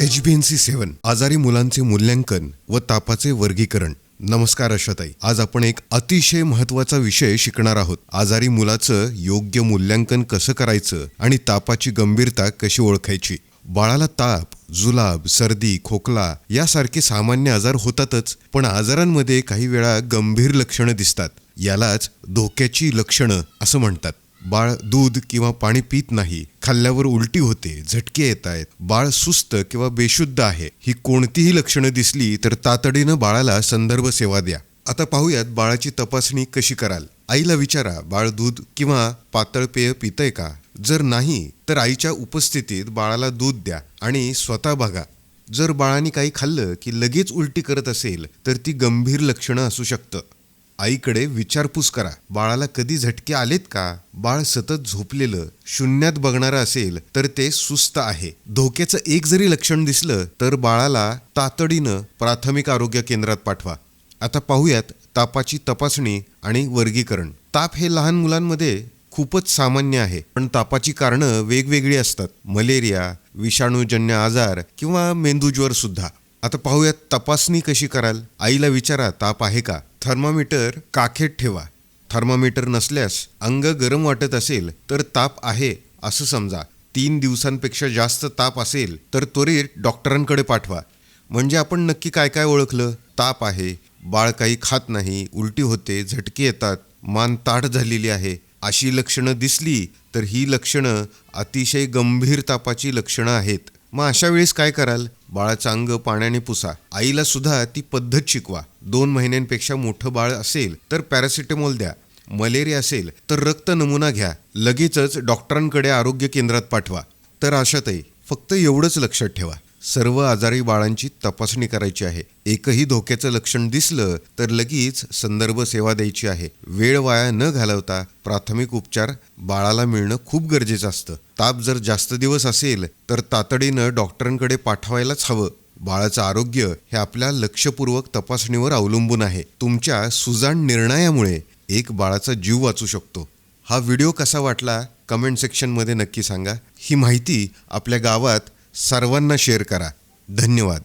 H B N C सेवन आजारी मुलांचे मूल्यांकन व तापाचे वर्गीकरण. नमस्कार अशाताई आज आपण एक अतिशय महत्त्वाचा विषय शिकणार आहोत. आजारी मुलाचं योग्य मूल्यांकन कसं करायचं आणि तापाची गंभीरता कशी ओळखायची? बाळाला ताप जुलाब सर्दी खोकला यासारखे सामान्य आजार होतातच पण आजारांमध्ये काही वेळा गंभीर लक्षणं दिसतात. यालाच धोक्याची लक्षणं असं म्हणतात. बाळ दूध किंवा पाणी पित नाही खाल्ल्यावर उलटी होते झटके येत आहेत बाळ सुस्त किंवा बेशुद्ध आहे ही कोणतीही लक्षणं दिसली तर तातडीनं बाळाला संदर्भ सेवा द्या. आता पाहूयात बाळाची तपासणी कशी कराल. आईला विचारा बाळ दूध किंवा पातळ पेय पितंय का? जर नाही तर आईच्या उपस्थितीत बाळाला दूध द्या आणि स्वतः बघा. जर बाळाने काही खाल्लं की लगेच उलटी करत असेल तर ती गंभीर लक्षणं असू शकतं. आईकडे विचारपूस करा. बाळाला कधी झटके आलेत का? बाळ सतत झोपलेलं शून्यात बघणारं असेल तर ते सुस्त आहे. धोक्याचं एक जरी लक्षण दिसलं तर बाळाला तातडीनं प्राथमिक आरोग्य केंद्रात पाठवा. आता पाहूयात तापाची तपासणी आणि वर्गीकरण. ताप हे लहान मुलांमध्ये खूपच सामान्य आहे पण तापाची कारणं वेगवेगळी असतात. मलेरिया विषाणूजन्य आजार किंवा मेंदूज्वर सुद्धा. आता पाहूयात तपासणी कशी कराल? आईला विचारा ताप आहे का? थर्मामीटर काखेत ठेवा. थर्मामीटर नसल्यास अंग गरम वाटत असेल तर ताप आहे असं समजा. तीन दिवसांपेक्षा जास्त ताप असेल तर त्वरित डॉक्टरांकडे पाठवा. म्हणजे आपण नक्की काय काय ओळखलं? ताप आहे बाळ काही खात नाही उलटी होते झटके येतात मान ताठ झालेली आहे. अशी लक्षणं दिसली तर ही लक्षणं अतिशय गंभीर तापाची लक्षणं आहेत. मग अशा वेळेस काय कराल? बाळाचं अंग पाण्याने पुसा. आईला सुद्धा ती पद्धत शिकवा. दोन महिन्यांपेक्षा मोठं बाळ असेल तर पॅरासिटेमॉल द्या. मलेरिया असेल तर रक्त नमुना घ्या. लगेचच डॉक्टरांकडे आरोग्य केंद्रात पाठवा. तर आशाताई फक्त एवढंच लक्षात ठेवा. सर्व आजारी बाळांची तपासणी करायची आहे. एकही धोक्याचं लक्षण दिसलं तर लगेच संदर्भ सेवा द्यायची आहे. वेळ वाया न घालवता प्राथमिक उपचार बाळाला मिळणं खूप गरजेचं असतं. ताप जर जास्त दिवस असेल तर तातडीनं डॉक्टरांकडे पाठवायलाच हवं. बाळाचं आरोग्य हे आपल्या लक्षपूर्वक तपासणीवर अवलंबून आहे. तुमच्या सुजाण निर्णयामुळे एक बाळाचा जीव वाचू शकतो. हा व्हिडिओ कसा वाटला? कमेंट सेक्शनमध्ये नक्की सांगा. ही माहिती आपल्या गावात सर्वांना शेअर करा. धन्यवाद.